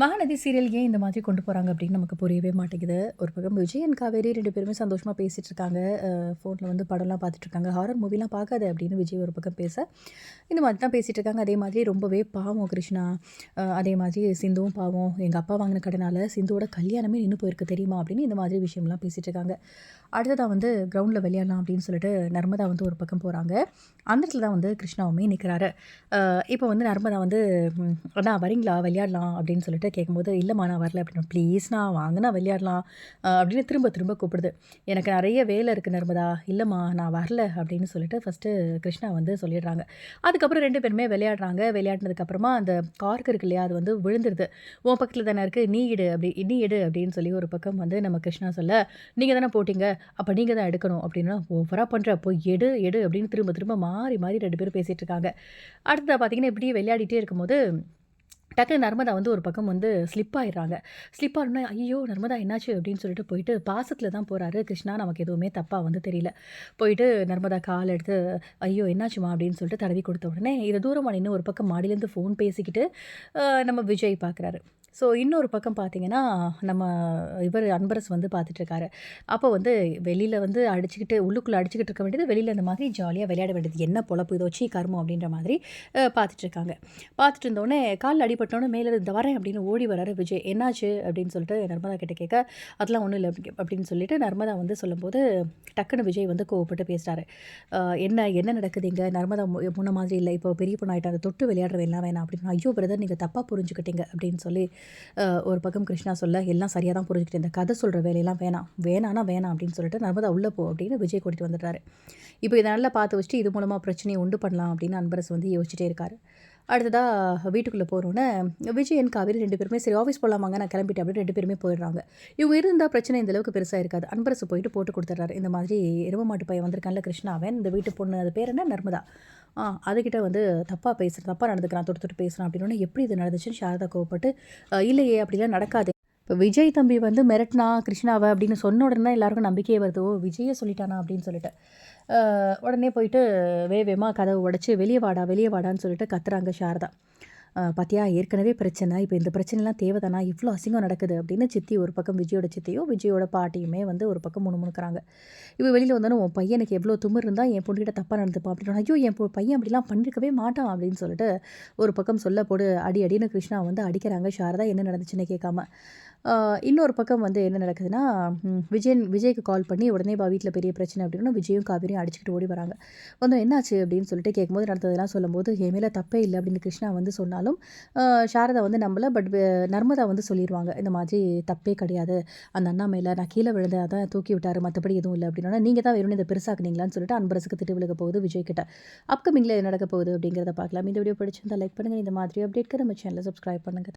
Mahanadi serial ஏன் இந்த மாதிரி கொண்டு போகிறாங்க அப்படின்னு நமக்கு புரியவே மாட்டேங்குது. ஒரு பக்கம் விஜய் அண்ட் காவேரி ரெண்டு பேருமே சந்தோஷமாக பேசிகிட்டு இருக்காங்க. ஃபோனில் வந்து படம்லாம் பார்த்துட்டு இருக்காங்க. ஹாரர் மூவிலாம் பார்க்காத அப்படின்னு விஜய் ஒரு பக்கம் பேச. இந்த மாதிரி தான் பேசிகிட்டு இருக்காங்க. அதே மாதிரி ரொம்பவே பாவம் கிருஷ்ணா. அதே மாதிரி சிந்துவும் பாவம். எங்கள் அப்பா வாங்கின கடனால சிந்துவோட கல்யாணமே நின்று போயிருக்கு தெரியுமா அப்படின்னு இந்த மாதிரி விஷயம்லாம் பேசிகிட்டு இருக்காங்க. அடுத்ததாக வந்து கிரவுண்டில் விளையாடலாம் அப்படின்னு சொல்லிட்டு நர்மதா வந்து ஒரு பக்கம் போகிறாங்க அந்த இடத்துல தான் வந்து கிருஷ்ணாவுமே நிற்கிறாரு இப்போ வந்து நர்மதா வந்து அண்ணா வரீங்களா? விளையாடலாம் அப்படின்னு சொல்லிட்டு கேட்கும்போது இல்லைம்மா நான் வரல. அப்படின்னு ப்ளீஸ்ண்ணா வாங்கினா விளையாடலாம். அப்படின்னு திரும்ப திரும்ப கூப்பிடுது. எனக்கு நிறைய வேலை இருக்குது நர்மதா. இல்லைம்மா நான் வரல. அப்படின்னு சொல்லிட்டு ஃபஸ்ட்டு கிருஷ்ணா வந்து சொல்லிடுறாங்க. அதுக்கப்புறம் ரெண்டு பேருமே விளையாடுறாங்க. விளையாடினதுக்கப்புறமா அந்த கார்க்கு இருக்கு இல்லையா அது வந்து விழுந்துருது. உன் பக்கத்தில் தானே இருக்குது நீ இடு. அப்படி நீ எடு அப்படின்னு சொல்லி ஒரு பக்கம் வந்து நம்ம கிருஷ்ணா சொல்ல நீங்கள் தானே போட்டிங்க? அப்போ நீங்கள் தான் எடுக்கணும். அப்படின்னா ஓவராக பண்ணுற போய் எடு எடு. அப்படின்னு திரும்ப திரும்ப மாறி மாறி ரெண்டு பேரும் பேசிகிட்டு இருக்காங்க. அடுத்ததாக பார்த்தீங்கன்னா இப்படியே விளையாடிட்டே இருக்கும்போது டக்கு நர்மதா வந்து ஒரு பக்கம் வந்து ஸ்லிப் ஆயிடுறாங்க. ஸ்லிப் ஆகணும்னா ஐயோ நர்மதா என்னாச்சு? அப்படின்னு சொல்லிட்டு போயிட்டு பாசத்தில் தான் போகிறாரு கிருஷ்ணா. நமக்கு எதுவுமே தப்பாக வந்து தெரியல. போயிட்டு நர்மதா கால் எடுத்து ஐயோ என்னாச்சுமா? அப்படின்னு சொல்லிட்டு தடவி கொடுத்த உடனே இதை தூரமாக நின்று ஒரு பக்கம் மாடியிலேருந்து ஃபோன் பேசிக்கிட்டு நம்ம விஜய் பார்க்குறாரு ஸோ இன்னொரு பக்கம் பார்த்தீங்கன்னா நம்ம இவர் அன்பரஸ் வந்து பார்த்துட்ருக்காரு அப்போ வந்து வெளியில் வந்து அடிச்சுக்கிட்டு உள்ளுக்குள்ளே அடிச்சுக்கிட்டு இருக்க வேண்டியது வெளியில் இந்த மாதிரி ஜாலியாக விளையாட வேண்டியது என்ன பொழப்பு? இதோ சீ கர்மம் அப்படின்ற மாதிரி பார்த்துட்ருக்காங்க பார்த்துட்டு இருந்தோடனே காலில் அடிபட்டோன்னே மேலே இந்த வரேன் அப்படின்னு ஓடி வராரு விஜய். என்னாச்சு? அப்படின்னு சொல்லிட்டு நர்மதா கிட்ட கேட்க அதெல்லாம் ஒன்றும் இல்லை அப்படின்னு சொல்லிட்டு நர்மதா வந்து சொல்லும்போது டக்குன்னு விஜய் வந்து கோவப்பட்டு பேசுகிறாரு என்ன என்ன நடக்குது இங்கே? நர்மதா முன்ன மாதிரி இல்லை. இப்போ பெரிய பொண்ணு தொட்டு விளையாடுற வேணாம் அப்படின்னு. ஐயோ பிரதர் நீங்கள் தப்பாக புரிஞ்சுக்கிட்டீங்க அப்படின்னு சொல்லி ஒரு பக்கம் கிருஷ்ணா சொல்ல எல்லாம் சரியாக தான் புரிஞ்சுக்கிட்டு இந்த கதை சொல்கிற வேலையெல்லாம் வேணாம் வேணானா வேணாம் அப்படின்னு சொல்லிட்டு நர்மதா உள்ளே போ அப்படின்னு விஜய் கூட்டிகிட்டு வந்துடுறாரு. இப்போ இதை நல்லா பார்த்து வச்சுட்டு இது மூலமாக பிரச்சனையை உண்டு பண்ணலாம் அப்படின்னு அன்பரசு வந்து யோசிச்சுட்டே இருக்காரு. அடுத்ததாக வீட்டுக்குள்ளே போகிறோன்னே விஜயன் காவேரி ரெண்டு பேருமே சரி ஆஃபீஸ் போகலாமாங்க நான் கிளம்பிட்டேன் அப்படின்னு ரெண்டு பேருமே போயிடுறாங்க. இவங்க இருந்தால் பிரச்சனை இந்த அளவுக்கு பெருசாக இருக்காது. அன்பரசு போயிட்டு போட்டு கொடுத்துட்றாரு. இந்த மாதிரி எரும மாட்டு பையன் வந்திருக்கான்ல கிருஷ்ணாவன். இந்த வீட்டு பொண்ணு அது பேர் என்ன? நர்மதா. ஆ அதுக்கிட்ட வந்து தப்பாக பேசுகிறேன் தப்பாக நடந்துக்கிறான் தொட்டு தொட்டு பேசுகிறான் அப்படின்னு எப்படி இது நடந்துச்சுன்னு சாரதா கோவப்பட்டு இல்லையே அப்படிலாம் நடக்காது இப்போ விஜய் தம்பி வந்து மிரட்டினா கிருஷ்ணாவை அப்படின்னு சொன்ன உடனே எல்லாருக்கும் நம்பிக்கையே வருது. ஓ விஜயை சொல்லிட்டானா அப்படின்னு சொல்லிட்டு. உடனே போயிட்டு வே வேமா கதவை உடச்சி வெளியே வாடா வெளியே வாடான்னு சொல்லிட்டு கத்துறாங்க சாரதா. பார்த்தியா ஏற்கனவே பிரச்சனை. இப்போ இந்த பிரச்சனைலாம் தேவைதானா? இவ்வளோ அசிங்கம் நடக்குது அப்படின்னு சித்தி ஒரு பக்கம் விஜயோட சித்தியும் விஜயோட பாட்டியுமே வந்து ஒரு பக்கம் முணுமுணுக்கிறாங்க. இப்போ வெளியில் வந்தாலும் உன் பையனுக்கு எவ்வளோ துமிர் இருந்தால் என் பொண்ணுகிட்ட தப்பாக நடந்துப்பான் அப்படின்னு. ஐயோ என் பையன் அப்படிலாம் பண்ணிருக்கவே மாட்டான் அப்படின்னு சொல்லிட்டு ஒரு பக்கம் சொல்ல போடு அடி அடின்னு கிருஷ்ணா வந்து அடிக்கிறாங்க. சாரதா என்ன நடந்துச்சுன்னு கேட்காம? இன்னொரு பக்கம் வந்து என்ன நடக்குதுன்னா விஜயன் விஜய்க்கு கால் பண்ணி உடனே பா வீட்டில் பெரிய பிரச்சனை அப்படின்னா விஜயும் காவிரியும் அடிச்சுக்கிட்டு ஓடி வராங்க. வந்து என்னாச்சு? அப்படின்னு சொல்லிட்டு கேட்கும்போது நடந்ததெல்லாம் சொல்லும்போது என் மேலே தப்பே இல்லை அப்படின்னு கிருஷ்ணா வந்து சொன்னாலும் இருந்தாலும் சாரதா வந்து நம்மளை பட் நர்மதா வந்து சொல்லிடுவாங்க இந்த மாதிரி தப்பே கிடையாது. அந்த அண்ணா மேலே நான் கீழே விழுந்து அதான் தூக்கி விட்டார் மற்றபடி எதுவும் இல்லை. அப்படின்னா நீங்கள் தான் வெறும் இதை பெருசாக்குனீங்களான்னு சொல்லிட்டு அன்பரசுக்கு திட்டு விழுக போகுது விஜய் கிட்ட. அப்கமிங்கில் நடக்க போகுது அப்படிங்கிறத பார்க்கலாம். இந்த வீடியோ பிடிச்சிருந்தா லைக் பண்ணுங்கள் இந்த மாதிரி அப்டேட்க்கு நம்ம சேனலை சப்ஸ்கிரைப் பண்ணுங்கள்